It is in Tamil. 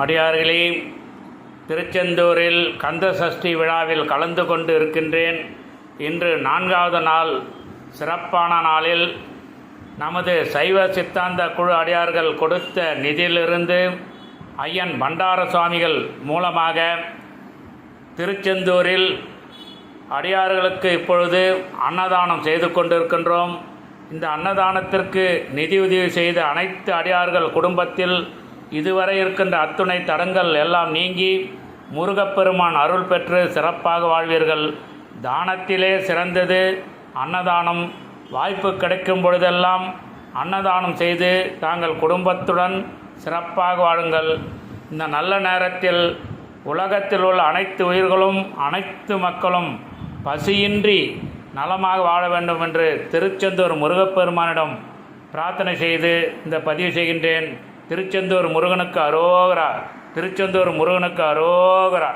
அடியார்களே திருச்செந்தூரில் கந்த சஷ்டி விழாவில் கலந்து கொண்டு இருக்கின்றேன். இன்று நான்காவது நாள் சிறப்பான நாளில் நமது சைவ சித்தாந்த குழு அடியார்கள் கொடுத்த நிதியிலிருந்து ஐயன் பண்டார சுவாமிகள் மூலமாக திருச்செந்தூரில் அடியார்களுக்கு இப்பொழுது அன்னதானம் செய்து கொண்டிருக்கின்றோம். இந்த அன்னதானத்திற்கு நிதியுதவி செய்த அனைத்து அடியார்கள் குடும்பத்தில் இதுவரை இருக்கின்ற அத்துணை தடங்கள் எல்லாம் நீங்கி முருகப்பெருமான் அருள் பெற்று சிறப்பாக வாழ்வீர்கள். தானத்திலே சிறந்தது அன்னதானம். வாய்ப்பு கிடைக்கும் பொழுதெல்லாம் அன்னதானம் செய்து தாங்கள் குடும்பத்துடன் சிறப்பாக வாழுங்கள். இந்த நல்ல நேரத்தில் உலகத்தில் உள்ள அனைத்து உயிர்களும் அனைத்து மக்களும் பசியின்றி நலமாக வாழ வேண்டும் என்று திருச்செந்தூர் முருகப்பெருமானிடம் பிரார்த்தனை செய்து இந்த பதிவு செய்கின்றேன். திருச்செந்தூர் முருகனுக்கு அரோகரா. திருச்செந்தூர் முருகனுக்கு அரோகரா.